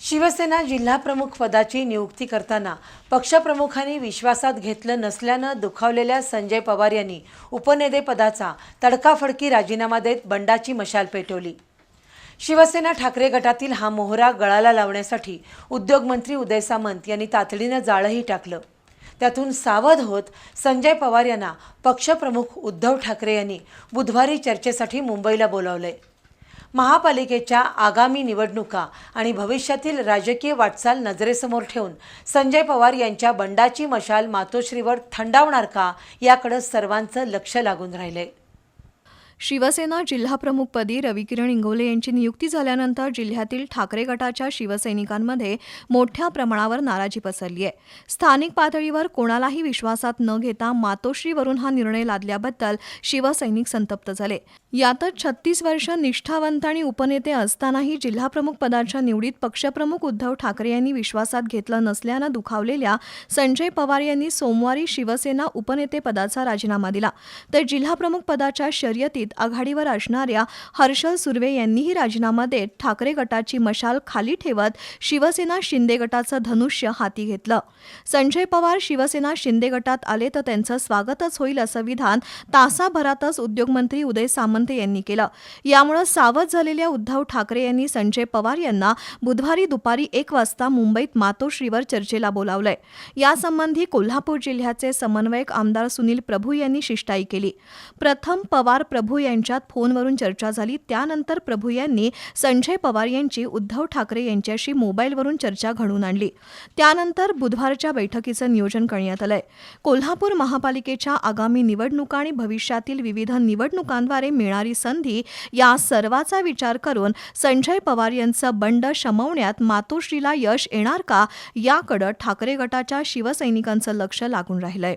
शिवसेना जिल्हाप्रमुख पदाची नियुक्ती करताना पक्षप्रमुखांनी विश्वासात घेतलं नसल्यानं दुखावलेल्या संजय पवार यांनी उपनेतेपदाचा तडकाफडकी राजीनामा देत बंडाची मशाल पेटवली. शिवसेना ठाकरे गटातील हा मोहरा गळाला लावण्यासाठी उद्योगमंत्री उदय सामंत यांनी तातडीनं जाळंही टाकलं. त्यातून सावध होत संजय पवार यांना पक्षप्रमुख उद्धव ठाकरे यांनी बुधवारी चर्चेसाठी मुंबईला बोलावलंय. महापालिकेच्या आगामी निवडणुका आणि भविष्यातील राजकीय वाटचाल नजरेसमोर ठेवून संजय पवार यांच्या बंडाची मशाल मातोश्रीवर थंडावणार का याकडे सर्वांचं लक्ष लागून राहिले शिवसेना जिल्हाप्रमुखपदी रविकिरण इंगोले यांची नियुक्ती झाल्यानंतर जिल्ह्यातील ठाकरे गटाच्या शिवसैनिकांमध्ये मोठ्या प्रमाणावर नाराजी पसरली आहे. स्थानिक पातळीवर कोणालाही विश्वासात न घेता मातोश्रीवरून हा निर्णय लादल्याबद्दल शिवसैनिक संतप्त झाले. यातच छत्तीस वर्ष निष्ठावंत आणि उपनेते असतानाही जिल्हाप्रमुख पदाच्या निवडीत पक्षप्रमुख उद्धव ठाकरे यांनी विश्वासात घेतलं नसल्यानं दुखावलेल्या संजय पवार यांनी सोमवारी शिवसेना उपनेतेपदाचा राजीनामा दिला. तर जिल्हाप्रमुख पदाच्या शर्यतीत आघाडीवर असणाऱ्या हर्षल सुर्वे यांनीही राजीनामा देत ठाकरे गटाची मशाल खाली ठेवत शिवसेना शिंदे गटाचं धनुष्य हाती घेतलं. संजय पवार शिवसेना शिंदे गटात आले तर त्यांचं स्वागतच होईल असं विधान तासाभरातच उद्योगमंत्री उदय सामंत यांनी केलं. यामुळे सावध झालेल्या उद्धव ठाकरे यांनी संजय पवार यांना बुधवारी दुपारी एक वाजता मुंबईत मातोश्रीवर चर्चेला बोलावलंय. यासंबंधी कोल्हापूर जिल्ह्याचे समन्वयक आमदार सुनील प्रभू यांनी शिष्टाई केली. प्रथम पवार प्रभू प्रभू यांच्यात फोनवरून चर्चा झाली. त्यानंतर प्रभू यांनी संजय पवार यांची उद्धव ठाकरे यांच्याशी मोबाईलवरून चर्चा घडवून आणली. त्यानंतर बुधवारच्या बैठकीचं नियोजन करण्यात आलंय. कोल्हापूर महापालिकेच्या आगामी निवडणुका आणि भविष्यातील विविध निवडणुकांद्वारे मिळणारी संधी या सर्वाचा विचार करून संजय पवार यांचं बंड शमवण्यात मातोश्रीला यश येणार का? याकडं ठाकरे गटाच्या शिवसैनिकांचं लक्ष लागून राहिलंय.